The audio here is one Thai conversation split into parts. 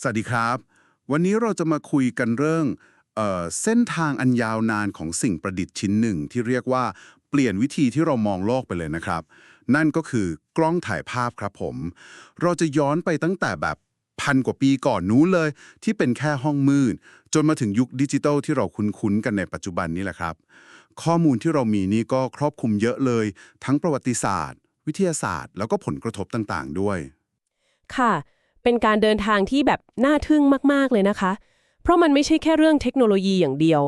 สวัสดีครับ วันนี้เราจะมาคุยกันเรื่องเออเส้นทางอันยาวนานของสิ่งประดิษฐ์ชิ้นหนึ่ง ที่เรียกว่าเปลี่ยนวิธีที่เรามองโลกไปเลยนะครับ นั่นก็คือกล้องถ่ายภาพครับผม เราจะย้อนไปตั้งแต่แบบพันกว่าปีก่อนนู้นเลย ที่เป็นแค่ห้องมืด จนมาถึงยุคดิจิทัลที่เราคุ้นๆกันในปัจจุบันนี้แหละครับ ข้อมูลที่เรามีนี่ก็ครอบคลุมเยอะเลย ทั้งประวัติศาสตร์ วิทยาศาสตร์ แล้วก็ผลกระทบต่างๆ ด้วย ค่ะ เป็นการเดินทางที่แบบน่าทึ่งมาก ๆ เลยนะคะ เพราะมันไม่ใช่แค่เรื่องเทคโนโลยีอย่างเดียว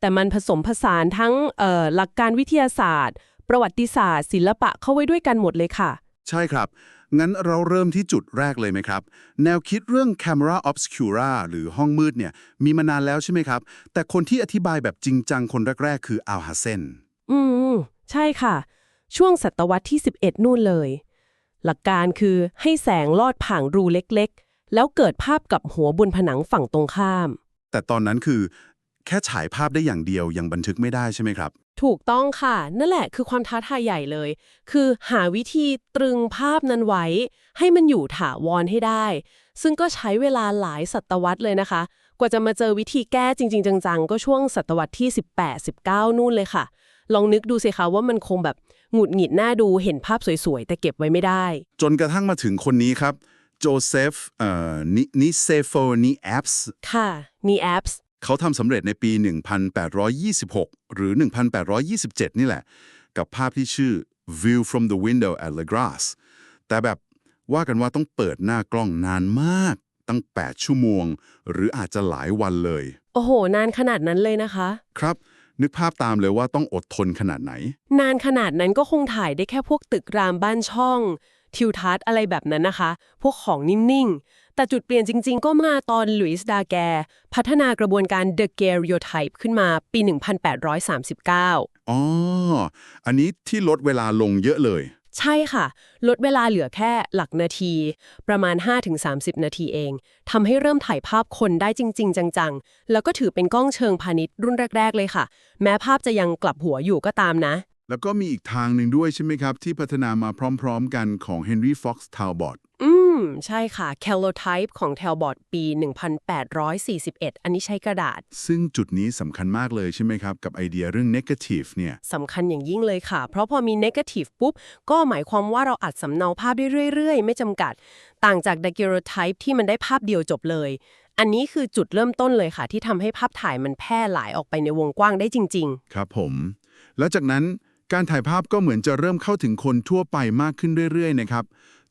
แต่มันผสมผสานทั้งเอ่อหลักการวิทยาศาสตร์ ประวัติศาสตร์ ศิลปะเข้าไว้ด้วยกันหมดเลยค่ะ ใช่ครับ งั้นเราเริ่มที่จุดแรกเลยไหมครับ แนวคิดเรื่อง camera obscura หรือห้องมืดเนี่ยมีมานานแล้วใช่ไหมครับ แต่คนที่อธิบายแบบจริงจังคนแรก ๆ คืออัลฮัสเซนอืม ใช่ค่ะ ช่วงศตวรรษที่ 11 นู่นเลย หลักการคือให้แสงลอดผ่านรูเล็กๆ แล้วเกิดภาพกับหัวบนผนังฝั่งตรงข้าม แต่ตอนนั้นคือ แค่ฉายภาพได้อย่างเดียวยังบันทึกไม่ได้ใช่ไหมครับ ถูกต้องค่ะ นั่นแหละคือความท้าทายใหญ่เลย คือหาวิธีตรึงภาพนั้นไว้ ให้มันอยู่ถาวรให้ได้ ซึ่งก็ใช้เวลาหลายศตวรรษเลยนะคะ กว่าจะมาเจอวิธีแก้จริง ๆ จังๆ ก็ช่วงศตวรรษที่ 18 19 นู่นเลยค่ะ ลองนึกดูสิคะว่ามันคงแบบหงุดหงิดหน้าดูเห็นภาพสวยๆ แต่เก็บไว้ไม่ได้ จนกระทั่งมาถึงคนนี้ครับโจเซฟเอ่อนินิเซโฟนีแอปส์ค่ะมีแอปส์เขาทำสำเร็จในปี 1826 หรือ 1827 นี่แหละ กับภาพที่ชื่อ View from the Window at La Grasse แต่แบบว่ากันว่าต้องเปิดหน้ากล้องนานมาก ตั้ง 8 ชั่วโมง หรืออาจจะหลายวันเลย โอ้โห นานขนาดนั้นเลยนะคะ ครับ นึกภาพตามเลยว่าต้องอดทนขนาดไหน นานขนาดนั้นก็คงถ่ายได้แค่พวกตึกรามบ้านช่อง ทิวทัศน์อะไรแบบนั้นนะคะ พวกของนิ่ง ๆ แต่จุดเปลี่ยนจริง ๆ ก็มาตอนหลุยส์ดาแก พัฒนากระบวนการ The Daguerreotype ขึ้นมาปี 1839 อ๋อ อันนี้ที่ลดเวลาลงเยอะเลย ใช่ค่ะ ลดเวลาเหลือแค่หลักนาที ประมาณ 5-30 นาทีเองทำให้เริ่มถ่ายภาพคนได้จริง ๆ จังๆ แล้วก็ถือเป็นกล้องเชิงพาณิชย์รุ่นแรก ๆ เลยค่ะ แม้ภาพจะยังกลับหัวอยู่ก็ตามนะ แล้วก็มีอีกทางหนึ่งด้วยใช่ไหมครับ ที่พัฒนามาพร้อม ๆ กันของ Henry Fox Talbot อื ม ใช่ค่ะ Calotype ของ Talbot ปี 1841 อันนี้ใช้กระดาษ ซึ่งจุดนี้สำคัญมากเลยใช่ไหมครับ กับไอเดียเรื่อง negative เนี่ยสำคัญอย่างยิ่งเลยค่ะ เพราะพอมี negative ปุ๊บ ก็หมายความว่าเราอัดสำเนาภาพได้เรื่อยๆ ไม่จำกัด ต่างจาก daguerreotype ที่มันได้ภาพเดียวจบเลย อันนี้คือจุดเริ่มต้นเลยค่ะ ที่ทำให้ภาพถ่ายมันแพร่หลายออกไปในวงกว้างได้จริงครับผม แล้วจากนั้นการถ่ายภาพก็เหมือนจะเริ่มเข้าถึงคนทั่วไปมากขึ้นเรื่อยๆนะครับ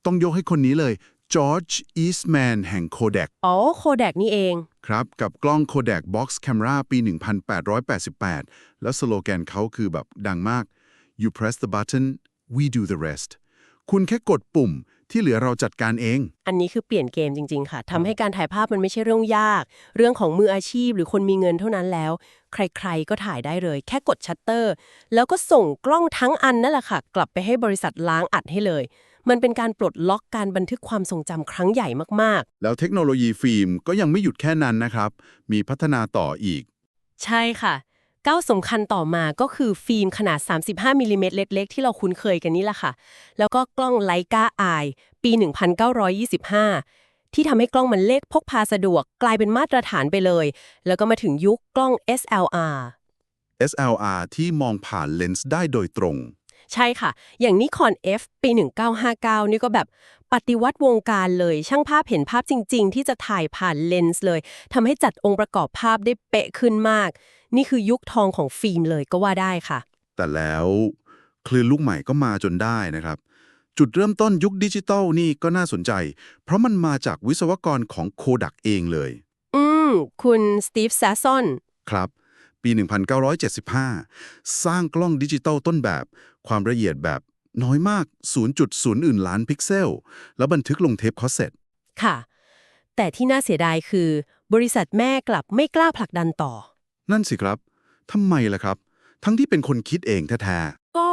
ต้องยกให้คนนี้เลย George Eastman แห่ง Kodak ๆอ๋อ Kodak นี่เอง ครับ กับกล้อง Kodak Box Camera ปี 1888 แล้วสโลแกนเขาคือแบบดังมาก you press the button we do the rest คุณแค่กดปุ่มที่เหลือเราจัดการเอง อันนี้คือเปลี่ยนเกมจริง ๆ ค่ะ ทำให้การถ่ายภาพมันไม่ใช่เรื่องยาก เรื่องของมืออาชีพหรือคนมีเงินเท่านั้นแล้ว ใครๆ ก็ถ่ายได้เลย แค่กดชัตเตอร์ แล้วก็ส่งกล้องทั้งอันนั่นแหละค่ะ กลับไปให้บริษัทล้างอัดให้เลย มันเป็นการปลดล็อกการบันทึกความทรงจำครั้งใหญ่มากแล้วเทคโนโลยีฟิล์มก็ยังไม่หยุดแค่นั้นนะครับ มีพัฒนาต่ออีก ๆ ใช่ค่ะ ก้าวสำคัญต่อมาก็คือฟิล์มขนาด 35 มิลลิเมตรเล็ก ๆ ที่เราคุ้นเคยกันนี่แหละค่ะ แล้วก็กล้องไลกาไอปี 1925 ที่ทำให้กล้องมันเล็กพกพาสะดวกกลายเป็นมาตรฐานไปเลย แล้วก็มาถึงยุคกล้อง SLR SLR ที่มองผ่านเลนส์ได้โดยตรง ใช่ค่ะ อย่างนิคอน F ปี 1959 นี่ก็แบบปฏิวัติวงการเลย ช่างภาพเห็นภาพจริง ๆ ที่จะถ่ายผ่านเลนส์เลยทำให้จัดองค์ประกอบภาพได้เป๊ะขึ้นมาก นี่คือยุคทองของฟิล์มเลยก็ว่าได้ค่ะ แต่แล้วคลื่นลูกใหม่ก็มาจนได้นะครับ จุดเริ่มต้นยุคดิจิตอลนี่ก็น่าสนใจ เพราะมันมาจากวิศวกรของโคดักเองเลย อืม คุณสตีฟแซซอน ครับ ปี 1975 สร้างกล้องดิจิตอลต้นแบบ ความละเอียดแบบน้อยมาก 0.01ล้านพิกเซล แล้วบันทึกลงเทปคอสเซ็ตค่ะ แต่ที่น่าเสียดายคือบริษัทแม่กลับไม่กล้าผลักดันต่อ นั่นสิครับทำไมล่ะครับ ทั้งที่เป็นคนคิดเองแท้ก็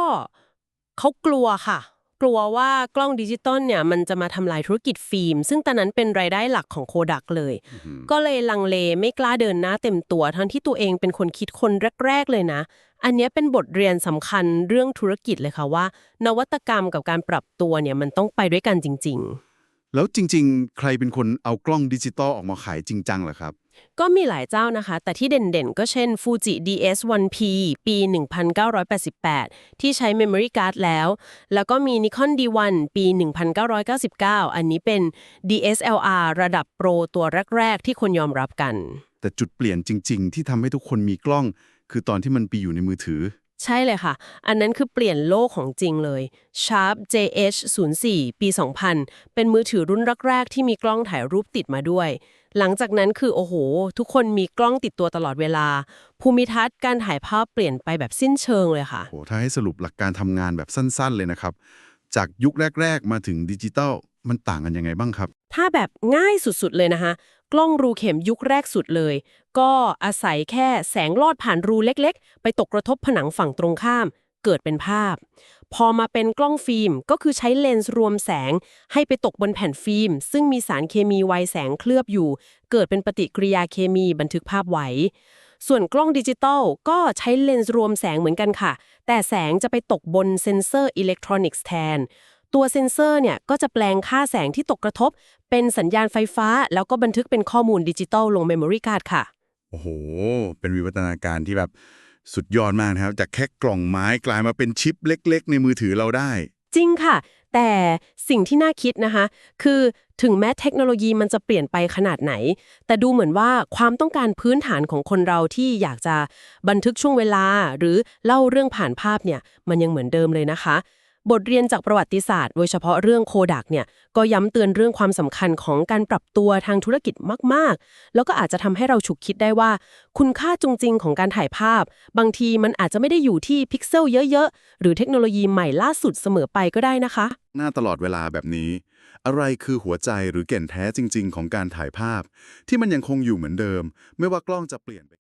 เขากลัวค่ะ กลัวว่ากล้องดิจิตอลเนี่ยมันจะมาทำลายธุรกิจฟิล์ม ซึ่งตอนนั้นเป็นรายได้หลักของโคดักเลย ก็เลยลังเลไม่กล้าเดินหน้าเต็มตัว ทั้งที่ตัวเองเป็นคนคิดคนแรก ๆ เลยนะ อันเนี้ยเป็นบทเรียนสำคัญเรื่องธุรกิจเลยค่ะว่า นวัตกรรมกับการปรับตัวเนี่ยมันต้องไปด้วยกันจริง ๆ แล้วจริง ๆ ใครเป็นคนเอากล้องดิจิตอลออกมาขายจริงจังเหรอครับ ก็มีหลายเจ้านะคะ แต่ที่เด่นๆ ก็เช่น Fuji DS1P ปี 1988 ที่ใช้ Memory Card แล้ว แล้วก็มี Nikon D1 ปี 1999 อันนี้เป็น DSLR ระดับโปรตัวแรก ๆ ที่คนยอมรับกัน แต่จุดเปลี่ยนจริง ๆ ที่ทำให้ทุกคนมีกล้อง คือตอนที่มันไปอยู่ในมือถือ ใช่เลยค่ะ อันนั้นคือเปลี่ยนโลกของจริงเลย Sharp JH04 ปี 2000 เป็นมือถือรุ่นแรกๆ ที่มีกล้องถ่ายรูปติดมาด้วย หลังจากนั้นคือโอ้โห ทุกคนมีกล้องติดตัวตลอดเวลา ภูมิทัศน์การถ่ายภาพเปลี่ยนไปแบบสิ้นเชิงเลยค่ะโหถ้าให้สรุปหลักการทำงานแบบสั้นๆ เลยนะครับ จากยุคแรก ๆ มาถึงดิจิตอลมันต่างกันยังไงบ้างครับ ถ้าแบบง่ายสุดๆเลยนะคะ กล้องรูเข็มยุคแรกสุดเลย ก็อาศัยแค่แสงลอดผ่านรูเล็กๆ ไปตกกระทบผนังฝั่งตรงข้าม เกิดเป็นภาพ พอมาเป็นกล้องฟิล์มก็คือใช้เลนส์รวมแสง ให้ไปตกบนแผ่นฟิล์ม ซึ่งมีสารเคมีไวแสงเคลือบอยู่ เกิดเป็นปฏิกิริยาเคมีบันทึกภาพไว้ส่วนกล้องดิจิตอลก็ใช้เลนส์รวมแสงเหมือนกันค่ะ แต่แสงจะไปตกบนเซ็นเซอร์อิเล็กทรอนิกส์แทน ตัวเซ็นเซอร์เนี่ยก็จะแปลงค่าแสงที่ตกกระทบ เป็นสัญญาณไฟฟ้า แล้วก็บันทึกเป็นข้อมูลดิจิตอลลงเมมโมรี่การ์ดค่ะ โอ้โห เป็นวิวัฒนาการที่แบบสุดยอดมากนะครับ จากแค่กล่องไม้กลายมาเป็นชิปเล็ก ๆ ในมือถือเราได้ จริงค่ะ แต่สิ่งที่น่าคิดนะคะ คือถึงแม้เทคโนโลยีมันจะเปลี่ยนไปขนาดไหน แต่ดูเหมือนว่าความต้องการพื้นฐานของคนเราที่อยากจะบันทึกช่วงเวลา หรือเล่าเรื่องผ่านภาพเนี่ย มันยังเหมือนเดิมเลยนะคะ บทเรียนจากประวัติศาสตร์โดยเฉพาะเรื่องโคดักเนี่ยก็ย้ำเตือนเรื่องความสำคัญของการปรับตัวทางธุรกิจมาก ๆ แล้วก็อาจจะทำให้เราฉุกคิดได้ว่า คุณค่าจริง ๆ ของการถ่ายภาพ บางทีมันอาจจะไม่ได้อยู่ที่พิกเซลเยอะ ๆ หรือเทคโนโลยีใหม่ล่าสุดเสมอไปก็ได้นะคะ หน้าตลอดเวลาแบบนี้ อะไรคือหัวใจหรือแก่นแท้จริง ๆ ของการถ่ายภาพ ที่มันยังคงอยู่เหมือนเดิม ไม่ว่ากล้องจะเปลี่ยนไป